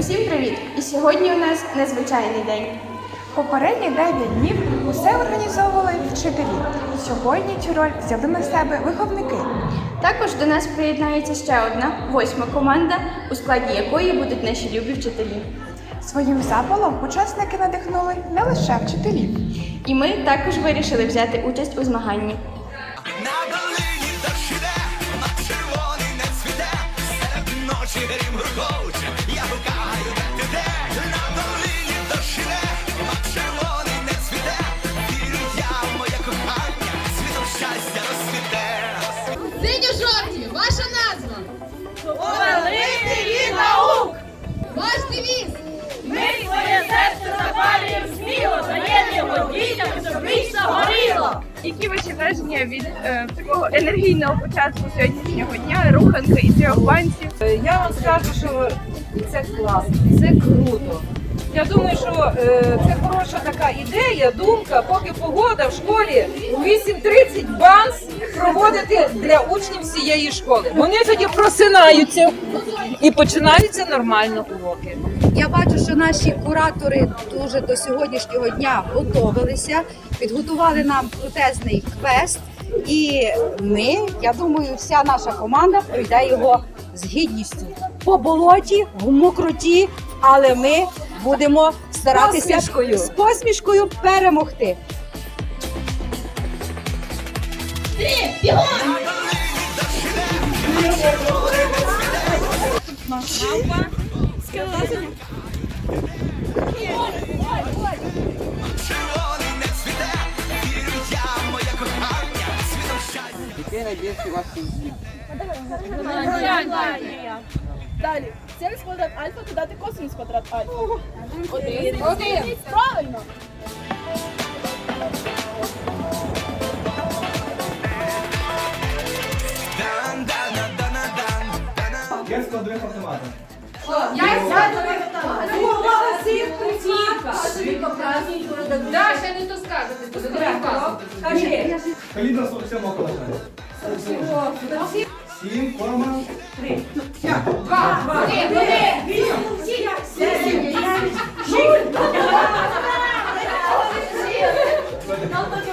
Усім привіт! І сьогодні у нас незвичайний день. Попередні 9 днів усе організовували вчителі. Сьогодні цю роль взяли на себе виховники. Також до нас приєднається ще одна восьма команда, у складі якої будуть наші любі вчителі. Своїм запалом учасники надихнули не лише вчителів. І ми також вирішили взяти участь у змаганні. Які ваші враження від е, такого енергійного початку сьогоднішнього дня, руханки і трьох банців? Я вам скажу, що це класно, це круто. Я думаю, що е, це хороша така ідея, думка, поки погода в школі у 8.30 банс проводити для учнів всієї школи. Вони тоді просинаються і починаються нормально уроки. Я бачу, що наші куратори дуже до сьогоднішнього дня готовилися, підготували нам крутезний квест, і ми, я думаю, вся наша команда пройде його з гідністю по болоті, в мокроті, але ми будемо старатися Посмішкою. з посмішкою перемогти. Червоний Який найбільший ваш конфлікт? Далі. Синус квадрат альфа додати косинус квадрат альфа. Один. Один. Правильно. Дана, дан, дана. Як складових автомата? Калібр 47 калашка. Não, não, não.